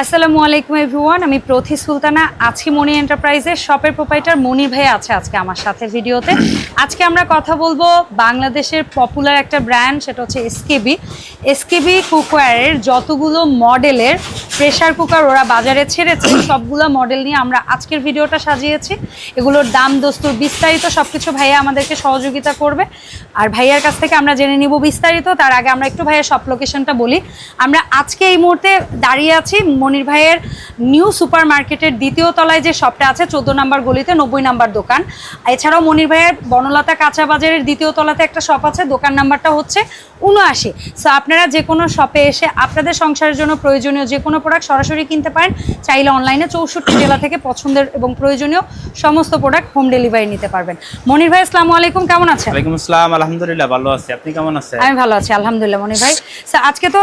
আসসালামু আলাইকুম, এভরিওয়ান। আমি প্রথি সুলতানা আজকে মনি এন্টারপ্রাইজের শপের প্রোপাইটার মনির ভাই আছে আজকে আমার সাথে ভিডিওতে। আজকে আমরা কথা বলব বাংলাদেশের পপুলার একটা ব্র্যান্ড, সেটা হচ্ছে এসকেবি। এসকেবি কুকওয়্যারের যতগুলো মডেলের প্রেসার কুকার ওরা বাজারে ছেড়েছে, সবগুলো মডেল নিয়ে আমরা আজকের ভিডিওটা সাজিয়েছি। এগুলোর দাম, দস্তুর বিস্তারিত সব কিছু ভাইয়া আমাদেরকে সহযোগিতা করবে। আর ভাইয়ার কাছ থেকে আমরা জেনে নিব বিস্তারিত, তার আগে আমরা একটু ভাইয়ের সব লোকেশনটা বলি। আমরা আজকে এই মুহূর্তে দাঁড়িয়ে আছি মনির ভাইয়ের নিউ সুপার মার্কেটের দ্বিতীয় তলায় যে শপটা আছে চোদ্দ নাম্বার গলিতে নব্বই নাম্বার দোকান। এছাড়াও মনির ভাইয়ের বনলতা কাঁচা বাজারের দ্বিতীয় তলাতে একটা শপ আছে দোকান নাম্বারটা হচ্ছে উনআশি সো আপনারা যে কোনো শপে এসে আপনাদের সংসারের জন্য প্রয়োজনীয় যে কোনো প্রোডাক্ট সরাসরি কিনতে পারেন। চাইলে অনলাইনে চৌষট্টি জেলা থেকে পছন্দের এবং প্রয়োজনীয় সমস্ত প্রোডাক্ট হোম ডেলিভারি নিতে পারবেন। মনির ভাই আসসালামু আলাইকুম কেমন আছেন? ওয়ালাইকুম আসসালাম আলহামদুলিল্লাহ ভালো আছি। আপনি কেমন আছেন? আমি ভালো আছি আলহামদুলিল্লাহ মনির ভাই। আজকে তো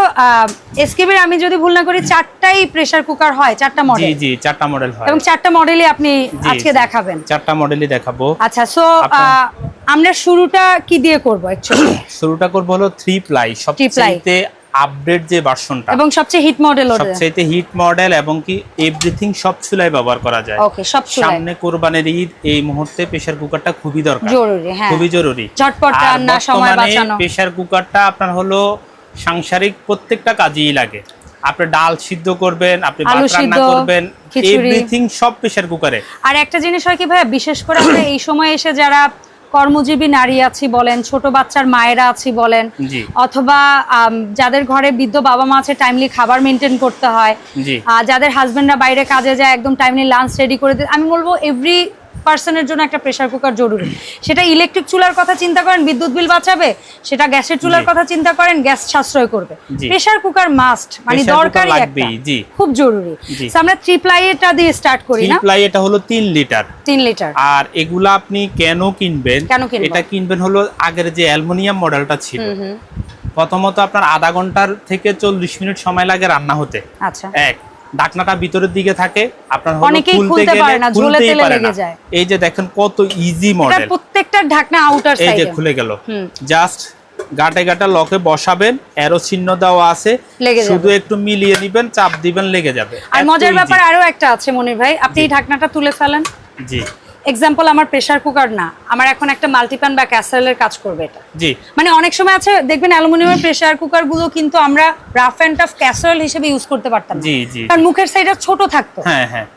এসকেবির আমি যদি ভুল না করি চারটাই প্রেসার কুকার হয় চারটা মডেল জি জি চারটা মডেল হয়। এবং চারটা মডেলই আপনি আজকে দেখাবেন। চারটা মডেলই দেখাবো। আচ্ছা সো আমরা শুরুটা কি দিয়ে করব অ্যাকচুয়ালি শুরুটা করব হলো থ্রি প্লাই সবচেয়ে আপডেট যে ভার্সনটা এবং সবচেয়ে হিট মডেল ওটা সবচেয়ে হিট মডেল এবং কি এভরিথিং সব চুলায় ব্যবহার করা যায়। ওকে সব চুলায়। সামনে কোরবানির ঈদ এই মুহূর্তে প্রেসার কুকারটা খুবই দরকার। জরুরি হ্যাঁ। খুবই জরুরি। ঝটপট রান্না সময় বাঁচানো। প্রেসার কুকারটা আপনার হলো সাংসারিক প্রত্যেকটা কাজেই লাগে। আপনি ডাল সিদ্ধ করবেন আপনি ভাত রান্না করবেন। এভরিথিং সব প্রেসার কুকারে আর একটা জিনিস হয় কি ভাইয়া বিশেষ করে আমরা এই সময় এসে যারা কর্মজীবী নারী আছি বলেন ছোট বাচ্চার মায়েরা আছি বলেন অথবা যাদের ঘরে বৃদ্ধ বাবা মা আছে টাইমলি খাবার মেনটেন করতে হয় যাদের হাজবেন্ডরা বাইরে কাজে যায় একদম টাইমলি লাঞ্চ রেডি করে দিতে আমি বলব এভরি পার্সনের জন্য একটা প্রেসার কুকার জরুরি। সেটা ইলেকট্রিক চুলার কথা চিন্তা করেন বিদ্যুৎ বিল বাঁচাবে সেটা গ্যাসের চুলার কথা চিন্তা করেন গ্যাস সাশ্রয় করবে। জি। প্রেসার কুকার মাস্ট মানে Pressure cooker দরকারি একটা। খুব জরুরি। আমরা থ্রি প্লাইটা দিয়ে স্টার্ট করি না। প্লাই এটা হলো তিন লিটার। তিন লিটার। আর এগুলা আপনি কেন কিনবেন? কেন কিনবো? এটা কিনবেন হলো আগের যে অ্যালুমিনিয়াম মডেলটা ছিল। প্রথমত আপনার আধা ঘণ্টার থেকে চল্লিশ মিনিট সময় লাগে রান্না হতে। আচ্ছা। এক। ঢাকনাটা ভিতরের দিকে থাকে আপনার অনেকেই খুলতে পারে না, ঝুলে তেলে লেগে যায়। এই যে দেখেন কত ইজি মডেল প্রত্যেকটা ঢাকনা আউটার এই যে খুলে গেল। জাস্ট গাটে গাটা লকে বসাবেন এরো চিহ্ন দেওয়া আছে। শুধু একটু মিলিয়ে দিবেন চাপ দিবেন লেগে যাবে। আর মজার। ব্যাপার আরও একটা আছে মনির ভাই। আপনি এই ঢাকনাটা তুলে ফেলেন। জি। এক্সাম্পল আমার প্রেসার কুকার না। আমার এখন একটা মাল্টিপ্যান বা ক্যাসারেলের কাজ করবে এটা। জি। মানে অনেক সময় আছে দেখবেন অ্যালুমিনিয়ামের প্রেসার কুকারগুলো কিন্তু আমরা রাফ অ্যান্ড টাফ ক্যাসারেল হিসেবে ইউজ করতে পারতাম জি জি কারণ মুখের সাইডটা ছোট থাকতো। হ্যাঁ হ্যাঁ।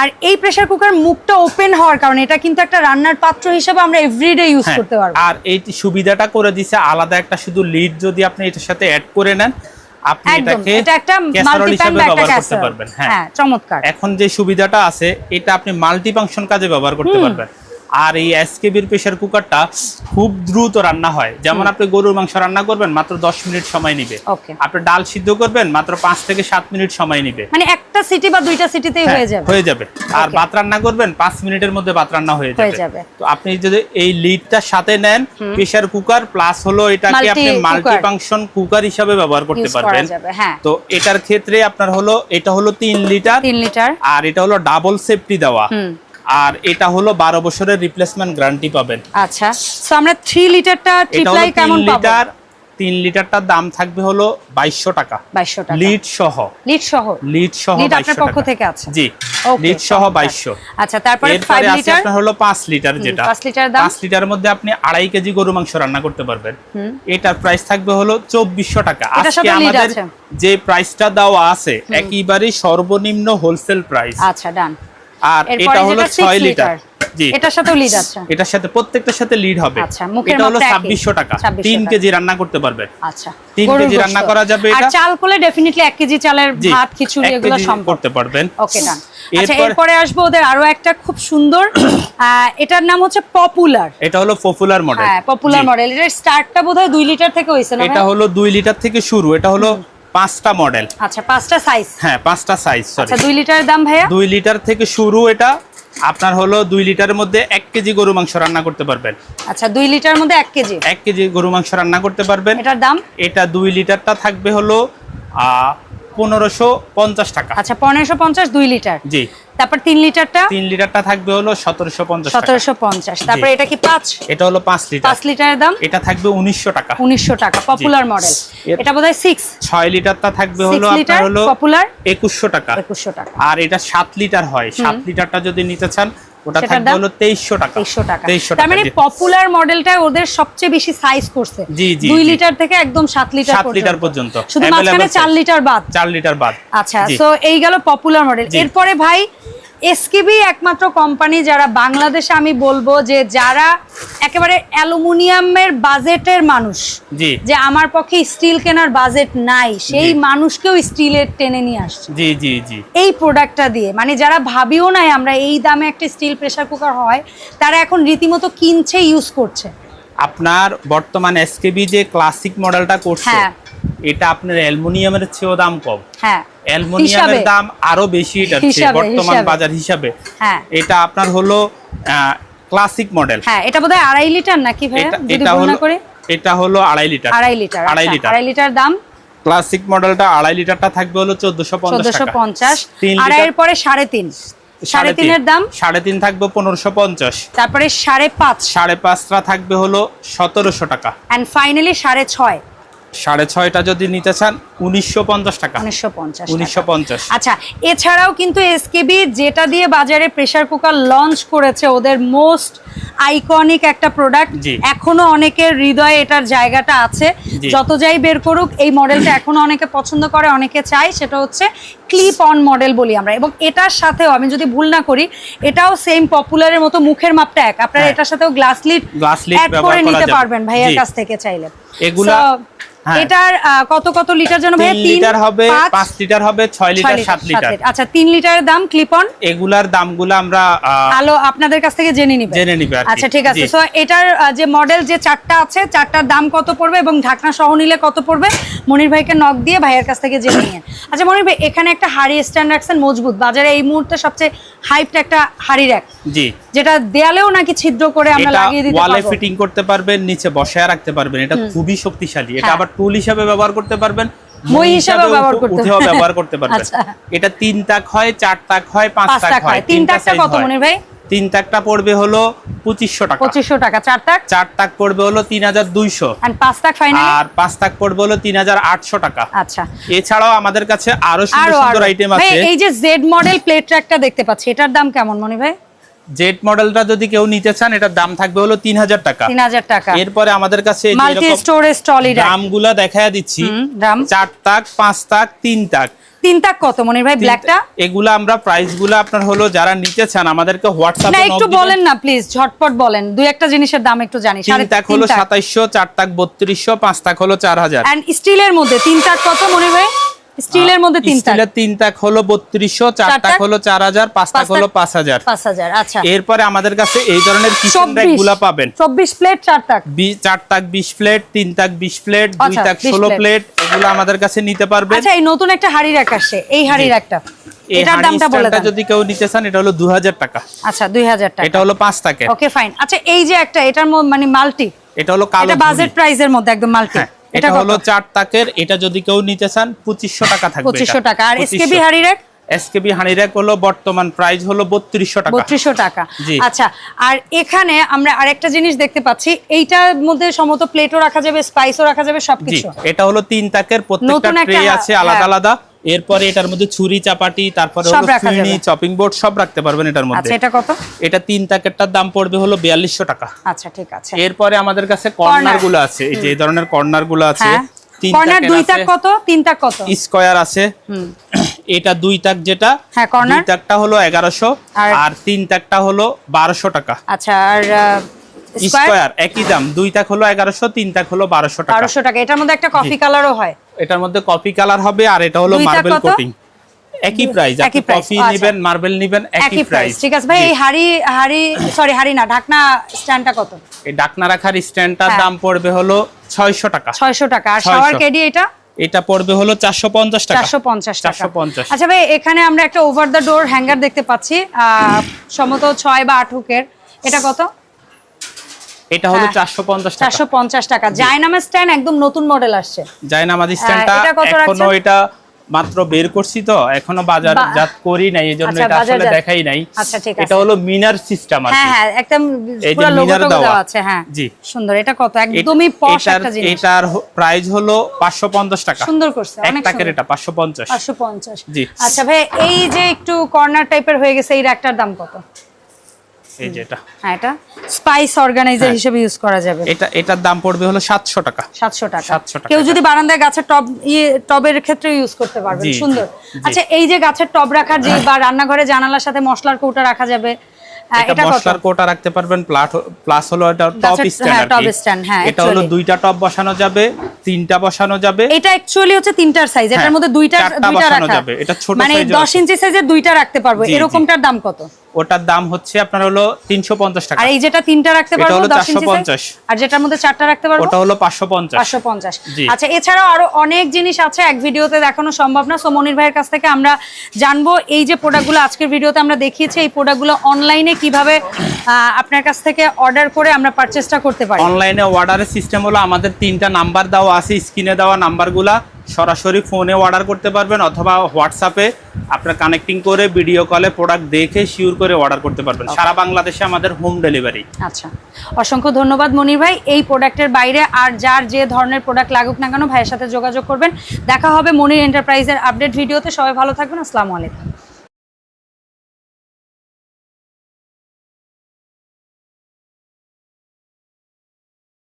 আর এই প্রেসার কুকার মুখটা ওপেন হওয়ার কারণে এটা কিন্তু একটা রান্নার পাত্র হিসেবে আমরা এভরিডে ইউজ হ্যাঁ, করতে পারব। আর এই সুবিধাটা করে দিছে আলাদা একটা শুধু লিড যদি আপনি এটার সাথে অ্যাড করে নেন আপনি এটাকে ক্যাসারোল হিসেবে ব্যবহার করতে পারবেন হ্যাঁ। হ্যাঁ চমৎকার। এখন যে সুবিধাটা আছে এটা আপনি মাল্টি ফাংশন কাজে ব্যবহার করতে পারবেন। আর এই এসকেবির প্রেসার কুকারটা খুব দ্রুত রান্না হয়। যেমন আপনি গরুর মাংস রান্না করবেন মাত্র দশ মিনিট সময় নিবে। আপনি ডাল সিদ্ধ করবেন মাত্র পাঁচ থেকে সাত মিনিট সময় নিবে। মানে একটা সিটি বা দুইটা সিটিতেই হয়ে হ্যাঁ, যাবে। হয়ে যাবে। আর ভাত রান্না করবেন পাঁচ মিনিটের মধ্যে ভাত রান্না হয়ে যাবে। তো আপনি যদি এই লিডটার সাথে নেন প্রেসার কুকার প্লাস হলো এটাকে আপনি cooker। মাল্টি ফাংশন কুকার হিসাবে ব্যবহার করতে পারবেন। হ্যাঁ। তো এটার ক্ষেত্রে আপনার হলো এটা হলো তিন লিটার তিন লিটার আর এটা হলো ডাবল সেফটি দেওয়া। আর এটা হলো বারো বছরের রিপ্লেসমেন্ট গ্যারান্টি পাবেন। আচ্ছা সো আমরা থ্রি লিটারটা এটা ট্রিপলাই কেমন পাবো? লিটার তিন লিটারটার দাম থাকবে হলো বাইশশো টাকা। বাইশশো টাকা। লিড সহ। লিড সহ? লিড সহ লিড আপনার পক্ষ থেকে আছে? জি লিড সহ চমৎকার। বাইশশো। আচ্ছা তারপরে ফাইভ লিটার আপনার হলো পাঁচ লিটার যেটা। পাঁচ লিটার দাম? পাঁচ লিটারের মধ্যে আপনি আড়াই কেজি গরু মাংস রান্না করতে পারবেন। এটার প্রাইস থাকবে হলো চব্বিশশো টাকা। এটার আজকে আমাদের যে প্রাইসটা দেওয়া আছে একেবারেই সর্বনিম্ন হোলসেল প্রাইস আচ্ছা ডান আর এটা হলো 6 লিটার। জি। এটার সাথেও লিড আছে। এটার সাথে প্রত্যেকটার সাথে লিড হবে। আচ্ছা, এটা হলো মাপটা একই। ছাব্বিশশো টাকা। 2600 তিন কেজি রান্না করতে পারবেন আচ্ছা। তিন কেজি রান্না করা যাবে আর চাল করলে ডেফিনেটলি এক কেজি চালের ভাত খিচুড়ি এগুলো সম্ভব। করতে পারবেন। ওকে ডান আচ্ছা এরপরে- আসব ওদের আরও একটা খুব সুন্দর। এটার নাম হচ্ছে পপুলার এটা হলো পপুলার মডেল হ্যাঁ পপুলার মডেল এটার স্টার্টটা বোধহয় দুই লিটার থেকে হয়েছে না এটা? হলো দুই লিটার থেকে শুরু। এটা হলো পাঁচটা মডেল আচ্ছা পাঁচটা সাইজ হ্যাঁ পাঁচটা সাইজ সরি আচ্ছা দুই লিটারের দাম ভাইয়া? দুই লিটার থেকে শুরু এটা আপনার হলো দুই লিটারের মধ্যে এক কেজি গরু মাংস রান্না করতে পারবেন। আচ্ছা দুই লিটারের মধ্যে এক কেজি? এক কেজি গরু মাংস রান্না করতে পারবেন। এটার দাম? এটা দুই লিটারটা থাকবে হলো আহ, পনেরোশো পঞ্চাশ টাকা। আচ্ছা পনেরোশো পঞ্চাশ দুই লিটার। জি। তারপর তিন লিটারটা? তিন লিটারটা থাকবে হলো সতেরোশো পঞ্চাশ টাকা। সতেরোশো পঞ্চাশ। তারপর এটা কি পাঁচ? এটা হলো পাঁচ লিটার। পাঁচ লিটারের দাম? এটা থাকবে উনিশশো টাকা। উনিশশো টাকা পপুলার মডেল এটা বোধহয় সিক্স ছয় লিটারটা থাকবে হলো আপনার হলো পপুলার একুশশো টাকা। একুশশো টাকা। আর এটা সাত লিটার হয়। সাত লিটারটা যদি নিতে চান ওটা থাকবে হলো তেইশশো টাকা। তেইশশো টাকা। তেইশশো তার মানে পপুলার মডেলটা ওদের সবচেয়ে বেশি সাইজ করছে। জি, জি, দুই লিটার থেকে একদম সাত লিটার সাত লিটার পর্যন্ত। শুধু মাঝখানে চার লিটার বাদ। চার লিটার বাদ। আচ্ছা জি। সো এই গেল পপুলার মডেল এরপরে ভাই এসকেবি একমাত্র কোম্পানি যারা বাংলাদেশে আমি বলব যে যারা একেবারে অ্যালুমিনিয়ামের বাজেটের মানুষ যে আমার পক্ষে স্টিল কেনার বাজেট নাই সেই মানুষকেও স্টিলের টেনে নিয়ে আসছে। জি জি জি। এই প্রোডাক্টটা দিয়ে মানে যারা ভাবিও নাই আমরা এই দামে একটা স্টিল প্রেসার কুকার হয় তারা এখন রীতিমতো কিনছে ইউজ করছে। আপনার বর্তমান এসকেবি যে ক্লাসিক মডেলটা করছে হ্যাঁ। এটা আপনার অ্যালুমিনিয়ামের চেয়েও দাম কম। হ্যাঁ অ্যালুমিনিয়ামের দাম আরও বেশি হিসাবে, বর্তমান বাজার হিসাবে। হ্যাঁ। এটা আপনার হলো ক্লাসিক মডেল হ্যাঁ এটা বোধহয় আড়াই লিটার নাকি ভাই এটা এটা হলো এটা হলো আড়াই লিটার। আড়াই লিটার আড়াই আচ্ছা, লিটার। আড়াই লিটার দাম? ক্লাসিক মডেলটা আড়াই লিটারটা থাকবে হলো চোদ্দশো পঞ্চাশ আড়াইয়ের লিটার পরে সাড়ে তিন। সাড়ে সাড়ে তিনের দাম? সাড়ে তিন থাকবে পনেরোশো পঞ্চাশ। তারপরে সাড়ে পাঁচ। সাড়ে পাঁচটা থাকবে হলো সতেরোশো টাকা। অ্যান্ড ফাইনালি সাড়ে ছয়। সাড়ে ছয়টা যদি নিতে চান উনিশশো পঞ্চাশ টাকা। উনিশশো পঞ্চাশ আচ্ছা এছাড়াও কিন্তু এসকেবি যেটা দিয়ে বাজারে প্রেসার কুকার লঞ্চ করেছে ওদের মোস্ট আইকনিক একটা প্রোডাক্ট। এখনও অনেকের হৃদয়ে এটার জায়গাটা আছে। যত যাই বের করুক এই মডেলটা এখনও অনেকে পছন্দ করে অনেকে চায়। সেটা হচ্ছে ক্লিপ অন মডেল বলি আমরা। এবং এটার সাথেও আমি যদি ভুল না করি এটাও সেম পপুলারের মতো মুখের মাপটা এক। আপনারা হ্যাঁ। এটার সাথেও গ্লাস লিড অ্যাড করে নিতে পারবেন ভাইয়ের। কাছ থেকে চাইলে। এগুলা- হ্যাঁ। এটার কত কত লিটার ভাইয়া? তিন তিন লিটার হবে পাঁচ, পাঁচ লিটার হবে ছয় ছয় লিটার লিটার, সাত লিটার। আচ্ছা তিন লিটারের দাম ক্লিপ অন এগুলার দামগুলো আমরা আলো আপনাদের কাছ থেকে জেনে নিবে। জেনে নিবে। আচ্ছা ঠিক আছে। সো এটার যে মডেল যে চারটা আছে চারটার দাম কত পড়বে এবং ঢাকনা সহ নিলে কত পড়বে? মনির ভাইকে নক দিয়ে ভাইয়ের কাছ থেকে জেনে নিন আচ্ছা মনির ভাই এখানে একটা হাড়ি স্ট্যান্ড রাখছেন মজবুত। বাজারে এই মুহূর্তে সবচেয়ে হাইপড একটা হাড়ি রাখ জি। যেটা দেয়ালেও নাকি ছিদ্র করে আমরা লাগিয়ে দিতে ওয়ালে পারব। ফিটিং করতে পারবেন নিচে বসায় রাখতে পারবেন। এটা খুবই শক্তিশালী। এটা হ্যাঁ। আবার টুল হিসাবে ব্যবহার করতে পারবেন মই হিসাবেও ব্যবহার করতে উঠেও। ব্যবহার করতে পারবেন। আচ্ছা। এটা তিন তাক হয় চার তাক হয় পাঁচ তাক হয় তিন টাকটা কত। মনির ভাই? তিন তাকটা পড়বে হলো পঁচিশশো টাকা। পঁচিশশো টাকা। চার টাক চার তাক পড়বে হলো তিন হাজার দুইশো। আর পাঁচ ফাইনাল আর পাঁচ তাক পড়বে হলো তিন হাজার আটশো টাকা। আচ্ছা। এছাড়াও আমাদের কাছে আরও সুন্দর সুন্দর আইটেম আছে। এই যে জেড মডেল প্লেট ট্র্যাকটা দেখতে পাচ্ছি এটার দাম কেমন মনে ভাই? জেট মডেলটা যদি কেউ নিতে চান এটার দাম থাকবে হলো তিন হাজার টাকা। তিন হাজার টাকা। এরপরে আমাদের কাছে মাল্টি স্টোরেজ ট্রলি দামগুলা দেখায় দিচ্ছি দাম? চার তাক পাঁচ তাক তিন তাক। তিন তাক কত মনির ভাই ব্ল্যাকটা এগুলা আমরা প্রাইসগুলা আপনার হলো যারা নিতে চান আমাদেরকে না একটু বলেন না প্লিজ ঝটপট বলেন। দুই একটা জিনিসের দাম একটু জানি। তিন তাক হলো সাতাইশশো চার তাক বত্রিশশো পাঁচ তাক হলো চার হাজার। এন্ড স্টিলের মধ্যে তিন তাক কত মনির ভাই? স্টিলের মধ্যে তিন স্টিলের তিন তাক হলো বত্রিশশো চার চার তাক? হলো চার হাজার পাঁচ তাক হলো তাক? পাঁচ হাজার। পাঁচ হাজার আচ্ছা। এরপরে আমাদের কাছে এই ধরনের কিচেন চব্বিশ। পাবেন। চব্বিশ প্লেট চার তাক। চার তাক বিশ প্লেট তিন তাক বিশ প্লেট দুই আচ্ছা, তাক 20 ষোলো plate। প্লেট এগুলো আমাদের কাছে নিতে পারবেন। আচ্ছা এই নতুন একটা হাড়ি রাখ আসছে এই হাড়ি জি। রাখটা এই এটার দামটা বলে দেন। যদি কেউ নিতে চান এটা হলো দু হাজার টাকা। আচ্ছা দুই হাজার টাকা। এটা হলো পাঁচ তাকে ওকে ফাইন। আচ্ছা এই যে একটা এটার মানে মাল্টি। এটা হলো কালো এটা বাজেট ঝুড়ি। প্রাইসের মধ্যে একদম মাল্টি। হ্যাঁ, এটা হলো চার তাকের এটা যদি কেউ নিতে চান পঁচিশশো টাকা থাকবে পঁচিশশো টাকা। আর এসকে বিহারি রাখ এসকেবি হানি র্যাক হলো বর্তমান প্রাইস হলো বত্রিশশো টাকা। বত্রিশশো টাকা। আচ্ছা আর এখানে আমরা আরেকটা জিনিস দেখতে পাচ্ছি। এইটার মধ্যে সমত প্লেটও রাখা যাবে স্পাইসও রাখা যাবে সবকিছু। এটা হলো তিন তাকের প্রত্যেকটা ট্রে আছে আলাদা হ্যাঁ। আলাদা। এরপরে এটার মধ্যে ছুরি চাপাটি তারপরে হলো চপিং বোর্ড সব রাখতে পারবেন এটার মধ্যে। আচ্ছা এটা কত? এটা তিন তাকেরটার দাম পড়বে হলো বিয়াল্লিশশো টাকা। আচ্ছা ঠিক আছে। এরপরে আমাদের কাছে কর্নারগুলো আছে। এই যে এই ধরনের কর্নারগুলো আছে হ্যাঁ। কর্নার দুই তাক কত? তিন তাক কত? স্কোয়ার আছে। এটা দুই তাক যেটা হ্যাঁ, corner। দুই তাকটা হলো আর- তিন তাকটা হলো বারোশো টাকা। আচ্ছা আর স্কোয়ার স্কোয়ার একই দাম। দুই তাক হলো এগারোশো তিন তাক হলো টাকা। এটার মধ্যে একটা কফি কালারও হয়। এটার মধ্যে কফি কালার হবে আর এটা হলো মার্বেল কোটিং একই প্রাইস আপনি কফি আচ্ছা। নেবেন মার্বেল নেবেন একই প্রাইস ঠিক আছে ভাই এই হাড়ি হাড়ি সরি হাড়ি না ঢাকনা স্ট্যান্ডটা কত? এই ডাকনা রাখার স্ট্যান্ডটার হ্যাঁ। দাম পড়বে হলো ছয়শো টাকা। ছয়শো টাকা। আর 600 শাওয়ার কেডি এটা? এটা পড়বে হলো চারশো পঞ্চাশ টাকা। চারশো পঞ্চাশ টাকা। 450 আচ্ছা ভাই এখানে আমরা একটা ওভার দ্য ডোর হ্যাঙ্গার দেখতে পাচ্ছি সম্ভবত ছয় বা আট হুকের এটা কত? এটা হলো হ্যাঁ। চারশো পঞ্চাশ টাকা। চারশো পঞ্চাশ টাকা। জায়নামের স্ট্যান্ড একদম নতুন মডেল আসছে। যায় স্ট্যান্ডটা এখনও এটা মাত্র বের করছি তো এখনও বাজার জাত করি নাই এই জন্য আচ্ছা, এটা আসলে দেখাই নাই। আচ্ছা, ঠিক এটা হলো মিনার সিস্টেম আর হ্যাঁ হ্যাঁ একদম পুরো লোগো দেওয়া। আছে হ্যাঁ। জি। সুন্দর এটা কত? একদমই পশ একটা জিনিস। এটার প্রাইস হলো পাঁচশো পঞ্চাশ টাকা। সুন্দর করছে অনেক টাকার এটা পাঁচশো পঞ্চাশ। পাঁচশো পঞ্চাশ। জি। আচ্ছা ভাই এই যে একটু কর্নার টাইপের হয়ে গেছে এই র্যাকটার দাম কত? এই যে এটা। হ্যাঁ এটা স্পাইস অর্গানাইজার হ্যাঁ। হিসেবে ইউজ করা যাবে। এটা এটার দাম পড়বে হলো সাতশো টাকা। সাতশো টাকা। 700 টাকা। কেউ যদি বারান্দায় গাছের টব ইয়ে টবের ক্ষেত্রে ইউজ করতে পারবেন। সুন্দর। আচ্ছা এই যে গাছের টব রাখার যে বা রান্নাঘরে জানালার সাথে মশলার কৌটা রাখা যাবে এটা মশলার কোটা রাখতে পারবেন প্লাস হলো এটা টপ হ্যাঁ, স্ট্যান্ড হ্যাঁ, এটা হলো দুইটা টপ বসানো যাবে। তিনটা বসানো যাবে। এটা অ্যাকচুয়ালি হচ্ছে তিনটার সাইজ এটার হ্যাঁ, মধ্যে দুইটা দুইটা রাখা। যাবে। এটা ছোট মানে size-এর দশ আছে। ইঞ্চি সাইজের দুইটা রাখতে পারব। এরকমটার দাম কত? ওটার দাম হচ্ছে আপনার হলো তিনশো পঞ্চাশ টাকা। আর এই যেটা তিনটা রাখতে পারব হলো দশ ইঞ্চি 450 আর যেটার মধ্যে চারটা রাখতে পারব? ওটা হলো পাঁচশো পঞ্চাশ। পাঁচশো পঞ্চাশ। জি। আচ্ছা এছাড়াও আরও অনেক জিনিস আছে এক ভিডিওতে দেখানো সম্ভব না। সো মনির ভাইয়ের কাছ থেকে আমরা জানব এই যে প্রোডাক্টগুলো আজকের ভিডিওতে আমরা দেখিয়েছি এই প্রোডাক্টগুলো অনলাইনে কীভাবে আপনার কাছ থেকে অর্ডার করে আমরা পারচেসটা করতে পারি? অনলাইনে অর্ডারের সিস্টেম হলো আমাদের তিনটা নাম্বার দেওয়া আছে স্ক্রিনে দেওয়া নাম্বারগুলা সরাসরি ফোনে অর্ডার করতে পারবেন অথবা হোয়াটসঅ্যাপে আপনার কানেক্টিং করে ভিডিও কলে প্রোডাক্ট দেখে শিওর করে অর্ডার করতে পারবেন। সারা বাংলাদেশে আমাদের হোম ডেলিভারি। আচ্ছা। অসংখ্য ধন্যবাদ মনির ভাই। এই প্রোডাক্টের বাইরে আর যার যে ধরনের প্রোডাক্ট লাগুক না কেন ভাইয়ের সাথে যোগাযোগ করবেন। দেখা হবে মনির এন্টারপ্রাইজের আপডেট ভিডিওতে। সবাই ভালো থাকবেন। আসসালামু আলাইকুম।